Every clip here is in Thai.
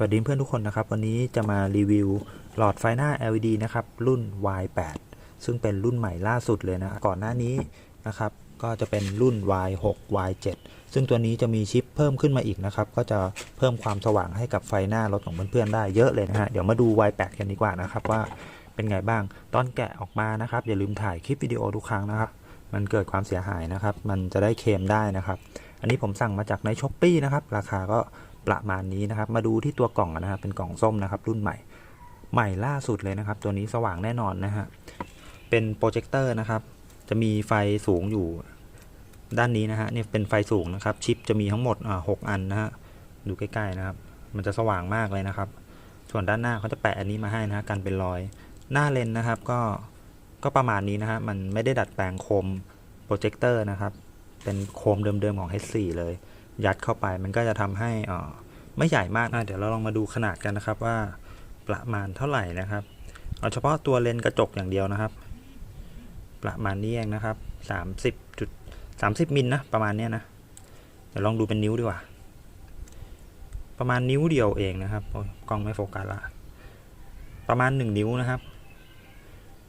สวัสดีเพื่อนทุกคนนะครับ วันนี้จะมารีวิวหลอดไฟหน้า LED นะครับ รุ่น Y8 ซึ่งเป็นรุ่นใหม่ล่าสุดเลยนะ ก่อนหน้านี้นะครับ ก็จะเป็นรุ่น Y6 Y7 ซึ่งตัวนี้จะมีชิปเพิ่มขึ้นมาอีกนะครับ ก็จะเพิ่มความสว่างให้กับไฟหน้ารถของเพื่อนๆได้เยอะเลยนะฮะ เดี๋ยวมาดู Y8 กันดีกว่านะครับว่าเป็นไงบ้าง ตอนแกะออกมานะครับ อย่าลืมถ่ายคลิปวิดีโอทุกครั้งนะครับ มันเกิดความเสียหายนะครับ มันจะได้เคลมได้นะครับ อันนี้ผมสั่งมาจากในช้อปปีนะครับ ราคาก็ ประมาณนี้นะครับ มาดูที่ตัวกล่องนะครับ เป็นกล่องส้มนะครับ รุ่นใหม่ ใหม่ล่าสุดเลยนะครับ ตัวนี้สว่างแน่นอนนะฮะ เป็นโปรเจคเตอร์นะครับ จะมีไฟสูงอยู่ด้านนี้นะฮะนี่เป็นไฟสูงนะครับ ชิปจะมีทั้งหมดอ่าหกอันนะฮะ ดูใกล้ๆนะครับ มันจะสว่างมากเลยนะครับ ส่วนด้านหน้าเขาจะแปะอันนี้มาให้นะฮะกันเป็นรอย หน้าเลนนะครับ ก็ ก็ประมาณนี้นะฮะ มันไม่ได้ดัดแปลงโคมโปรเจคเตอร์นะครับ เป็นโคมเดิมๆของ H4 เลย ยัดเข้าไป มันก็จะทำให้อ่าไม่ใหญ่มากนะเดี๋ยวเราลองมาดูขนาดกันนะครับว่าประมาณเท่าไหร่นะครับ เอาเฉพาะตัวเลนส์กระจกอย่างเดียวนะครับ ประมาณนี้เองนะครับ30จุด30มิลนะประมาณเนี้ยนะ เดี๋ยวลองดูเป็นนิ้วดีกว่า ประมาณนิ้วเดียวเองนะครับโอ้กล้องไม่โฟกัสละประมาณ 1 นิ้วนะครับ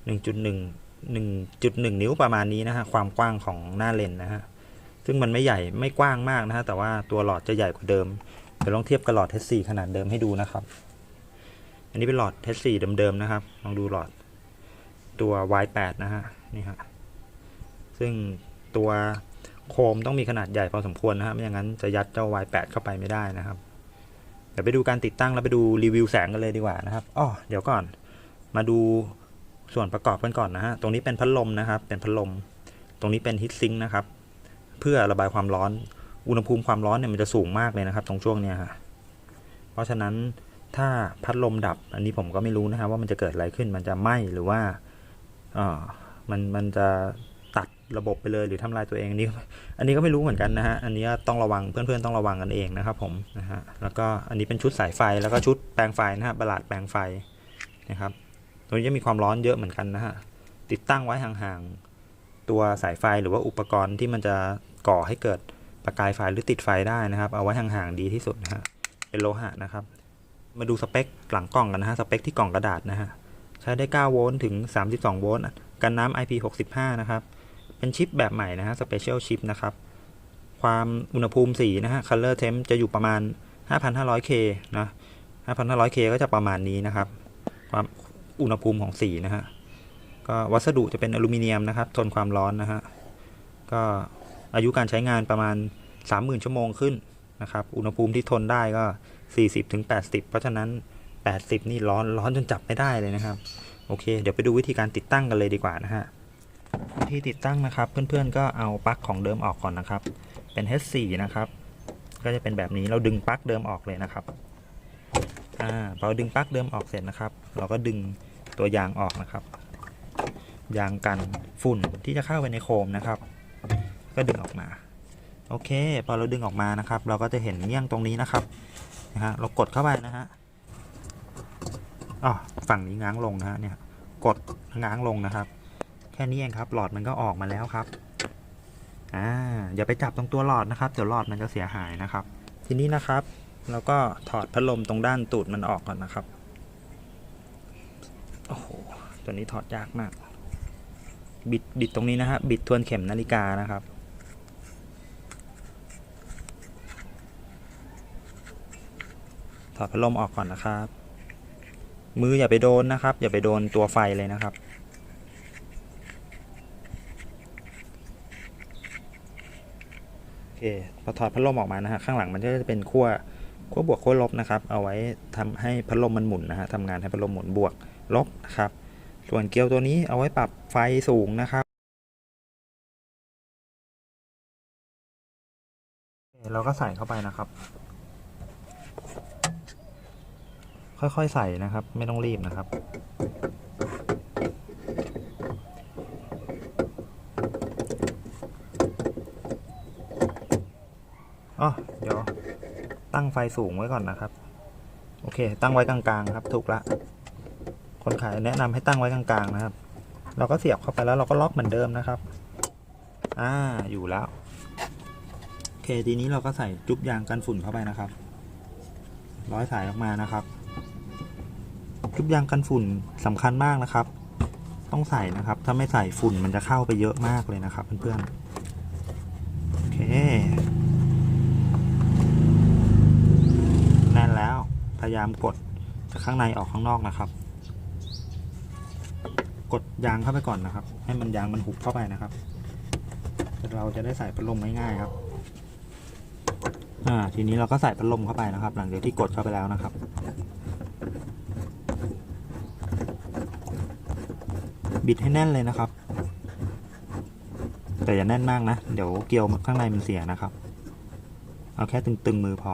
1.1 1.1 นิ้วประมาณนี้นะฮะความกว้างของหน้าเลนส์นะฮะ ซึ่งมันไม่ใหญ่ไม่กว้างมากนะฮะแต่ว่าตัวหลอดจะใหญ่กว่าเดิมเดี๋ยวลองเทียบกับหลอด H4 ขนาดเดิมให้ดูนะครับ อันนี้เป็นหลอด H4 เดิมๆนะครับ ลองดูหลอดตัว Y8 นะฮะนี่ฮะซึ่งตัวโคมต้องมีขนาดใหญ่พอสมควรนะฮะไม่อย่างนั้นจะยัดเจ้า Y8 เข้าไปไม่ได้นะครับ เดี๋ยวไปดูการติดตั้งแล้วไปดูรีวิวแสงกันเลยดีกว่านะครับอ๋อเดี๋ยวก่อน มาดูส่วนประกอบกันก่อนนะฮะ ตรงนี้เป็นพัดลมนะครับ เป็นพัดลม ตรงนี้เป็นฮีทซิงค์นะครับ เพื่อระบายความร้อน อุณหภูมิความร้อนเนี่ยมันจะสูงมากเลยนะครับ ตรงช่วงเนี้ยฮะเพราะฉะนั้นถ้าพัดลมดับ อันนี้ผมก็ไม่รู้นะครับว่ามันจะเกิดอะไรขึ้นมันจะไหม้หรือว่าเออมันมันจะตัดระบบไปเลยหรือทำลายตัวเองอันนี้อันนี้ก็ไม่รู้เหมือนกันนะฮะอันนี้ต้องระวังเพื่อนๆต้องระวังกันเองนะครับผมนะฮะแล้วก็อันนี้เป็นชุดสายไฟแล้วก็ชุดแปลงไฟนะฮะบลาดแปลงไฟนะครับตัวนี้จะมีความร้อนเยอะเหมือนกันนะฮะติดตั้งไว้ห่างๆตัวสายไฟหรือว่าอุปกรณ์ที่มันจะ ก่อให้เกิดประกายไฟหรือติดไฟได้นะครับ เอาไว้ห่างๆดีที่สุดนะฮะเป็นโลหะนะครับ มาดูสเปคหลังกล่องกันนะฮะสเปคที่กล่องกระดาษนะฮะใช้ได้ 9 โวลต์ถึง 32 โวลต์กันน้ำ IP65 นะครับ เป็นชิปแบบใหม่นะฮะสเปเชียลชิปนะครับ ความอุณหภูมิสีนะฮะ color temp จะอยู่ประมาณ 5,500K นะ 5,500K ก็จะประมาณนี้นะครับ ความอุณหภูมิของสีนะฮะ ก็วัสดุจะเป็นอลูมิเนียมนะครับ ทนความร้อนนะฮะ ก็ อายุการใช้งานประมาณ 30,000 ชั่วโมงขึ้นนะครับ อุณหภูมิที่ทนได้ก็ 40ถึง80 เพราะฉะนั้น 80 นี่ร้อนร้อนจนจับไม่ได้เลยนะครับ โอเค เดี๋ยวไปดูวิธีการติดตั้งกันเลยดีกว่านะฮะวิธีติดตั้งนะครับ เพื่อนๆก็เอาปลั๊กของเดิมออกก่อนนะครับ เป็น H4 นะครับ ก็จะเป็นแบบนี้เราดึงปลั๊กเดิมออกเลยนะครับอ่าพอดึงปลั๊กเดิมออกเสร็จนะครับ เราก็ดึงตัวยางออกนะครับ ยางกันฝุ่นที่จะเข้าไปในโคมนะครับ ก็ดึงออกมา โอเค พอเราดึงออกมานะครับ เราก็จะเห็นเงี้ยงตรงนี้นะครับนะฮะเรากดเข้าไปนะฮะอ๋อฝั่งนี้ง้างลงนะฮะเนี่ยกดง้างลงนะครับ แค่นี้เองครับ หลอดมันก็ออกมาแล้วครับอ่าอย่าไปจับตรงตัวหลอดนะครับเดี๋ยวหลอดมันจะเสียหายนะครับ ทีนี้นะครับเราก็ถอดพัดลมตรงด้านตูดมันออกก่อนนะครับโอ้โหตัวนี้ถอดยากมาก บิดบิดตรงนี้นะฮะบิดทวนเข็มนาฬิกานะครับ ถอดพัดลมออกก่อนนะครับ มืออย่าไปโดนนะครับ อย่าไปโดนตัวไฟเลยนะครับ โอเคพอถอดพัดลมออกมานะฮะข้างหลังมันก็จะเป็นขั้วขั้วบวกขั้วลบนะครับ เอาไว้ทำให้พัดลมมันหมุนนะฮะทำงานให้พัดลมหมุนบวกลบนะครับ ส่วนเกลียวตัวนี้เอาไว้ปรับไฟสูงนะครับเราก็ใส่เข้าไปนะครับ ค่อยๆใส่นะครับ ไม่ต้องรีบนะครับ อ๋อเดี๋ยวตั้งไฟสูงไว้ก่อนนะครับ โอเค ตั้งไว้กลางๆครับ ถูกละ คนขายแนะนำให้ตั้งไว้กลางๆนะครับ เราก็เสียบเข้าไปแล้วเราก็ล็อกเหมือนเดิมนะครับ อ่า อยู่แล้ว โอเค ทีนี้เราก็ใส่จุ๊บยางกันฝุ่นเข้าไปนะครับ ร้อยสายออกมานะครับ ชุบยางกันฝุ่นสำคัญมากนะครับ ต้องใส่นะครับ ถ้าไม่ใส่ฝุ่นมันจะเข้าไปเยอะมากเลยนะครับ เพื่อนๆโอเคแน่นแล้วพยายามกดจากข้างในออกข้างนอกนะครับ กดยางเข้าไปก่อนนะครับ ให้มันยางมันหุบเข้าไปนะครับเราจะได้ใส่พัดลมง่ายๆครับ อ่า ทีนี้เราก็ใส่พัดลมเข้าไปนะครับ หลังจากที่กดเข้าไปแล้วนะครับ บิดให้แน่นเลยนะครับ แต่อย่าแน่นมากนะ เดี๋ยวเกลียวข้างในมันเสียนะครับ เอาแค่ตึงๆมือพอ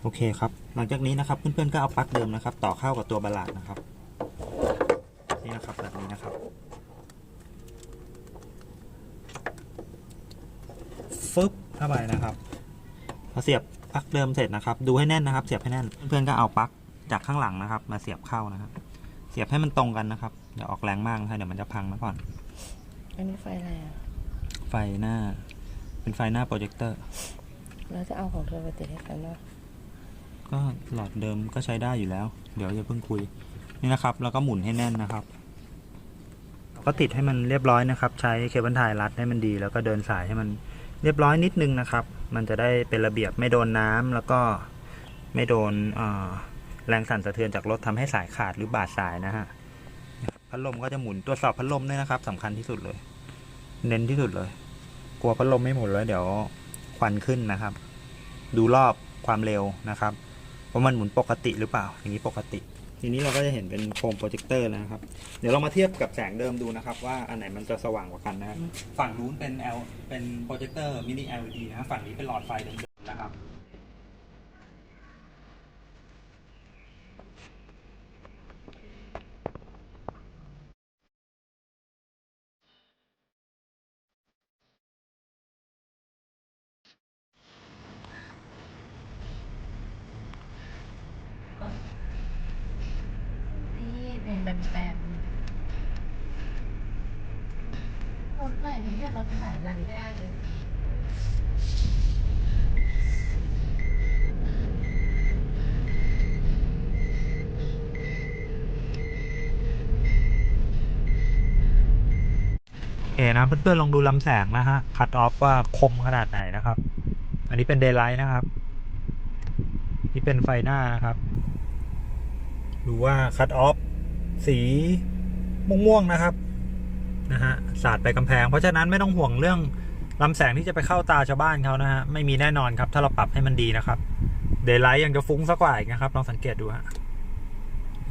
โอเคครับ หลังจากนี้นะครับ เพื่อนๆก็เอาปลั๊กเดิมนะครับ ต่อเข้ากับตัวบาลานนะครับ นี่นะครับแบบนี้นะครับฟึบเข้าไปนะครับพอเสียบปลั๊กเดิมเสร็จนะครับ ดูให้แน่นนะครับ เสียบให้แน่น เพื่อนๆก็เอาปลั๊ก จากข้างหลังนะครับ มาเสียบเข้านะครับ เสียบให้มันตรงกันนะครับอย่าออกแรงมากนะเดี๋ยวมันจะพังนะก่อน อันนี้ไฟอะไรอะ ไฟหน้า เป็นไฟหน้าโปรเจคเตอร์เราจะเอาของเธอไปติดให้กันเนาะก็หลอดเดิมก็ใช้ได้อยู่แล้ว เดี๋ยวอย่าเพิ่งคุย นี่นะครับ แล้วก็หมุนให้แน่นนะครับเราก็ติดให้มันเรียบร้อยนะครับ ใช้เคเบิลไทยรัดให้มันดี แล้วก็เดินสายให้มันเรียบร้อยนิดนึงนะครับ มันจะได้เป็นระเบียบไม่โดนน้ำแล้วก็ไม่โดนเอ่อ แรงสั่นสะเทือนจากรถทำให้สายขาดหรือบาดสายนะฮะพัดลมก็จะหมุนตรวจสอบพัดลมด้วยนะครับสำคัญที่สุดเลย เน้นที่สุดเลย กลัวพัดลมไม่หมุนแล้วเดี๋ยวควันขึ้นนะครับ ดูรอบความเร็วนะครับว่ามันหมุนปกติหรือเปล่า อย่างนี้ปกติ ทีนี้เราก็จะเห็นเป็นโคมโปรเจคเตอร์นะครับ เดี๋ยวเรามาเทียบกับแสงเดิมดูนะครับ ว่าอันไหนมันจะสว่างกว่ากันนะฝั่งนู้นเป็น L เป็นโปรเจคเตอร์มินิ LED นะฝั่งนี้เป็นหลอดไฟเดิมๆนะครับ นี่เป็นแบมแบม รถใหม่นี่รถขายอะไรได้เลยโอเคนะเพื่อนๆลองดูลำแสงนะฮะ คัตออฟว่าคมขนาดไหนนะครับ อันนี้เป็นเดย์ไลท์นะครับ นี่เป็นไฟหน้านะครับ ดูว่าคัตออฟสีม่วงๆนะครับ นะฮะสาดไปกำแพง เพราะฉะนั้นไม่ต้องห่วงเรื่องลำแสงที่จะไปเข้าตาชาวบ้านเขานะฮะไม่มีแน่นอนครับ ถ้าเราปรับให้มันดีนะครับเดย์ไลท์ยังจะฟุ้งสักกว่าอีกนะครับลองสังเกตดูฮะ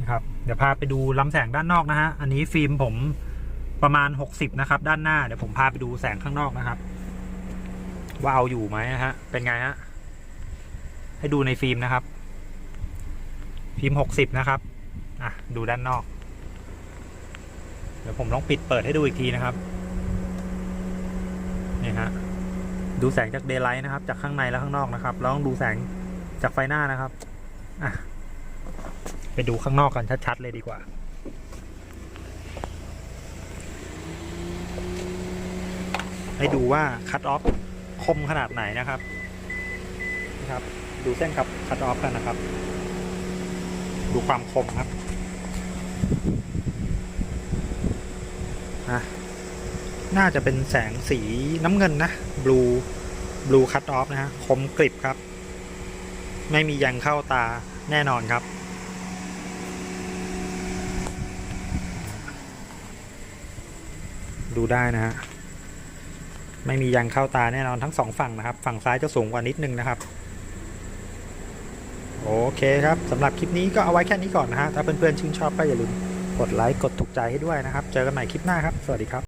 นะครับเดี๋ยวพาไปดูลำแสงด้านนอกนะฮะอันนี้ฟิล์มผมประมาณ 60 นะครับ ด้านหน้าเดี๋ยวผมพาไปดูแสงข้างนอกนะครับ ว่าเอาอยู่ไหมนะฮะ เป็นไงฮะ ให้ดูในฟิล์มนะครับ ฟิล์ม 60 นะครับ อะ ดูด้านนอก ดี๋ยวผมลองปิดเปิดให้ดูอีกทีนะครับนี่ฮะดูแสงจากเดย์ไลท์นะครับ จากข้างในและข้างนอกนะครับแล้วต้องดูแสงจากไฟหน้านะครับอะไปดูข้างนอกกันชัดๆเลยดีกว่าให้ดูว่าคัตออฟคมขนาดไหนนะครับนะครับ ดูเส้นครับคัตออฟกันนะครับ ดูความคมครับ อะน่าจะเป็นแสงสีน้ำเงินนะบลูบลูคัตออฟนะฮะคมกริบครับ ไม่มียังเข้าตาแน่นอนครับ ดูได้นะฮะไม่มียังเข้าตาแน่นอนทั้งสองฝั่งนะครับ ฝั่งซ้ายจะสูงกว่านิดนึงนะครับ โอเคครับสำหรับคลิปนี้ก็เอาไว้แค่นี้ก่อนนะฮะถ้าเพื่อนๆชื่นชอบก็อย่าลืม กดไลค์กดถูกใจให้ด้วยนะครับ เจอกันใหม่คลิปหน้าครับ สวัสดีครับ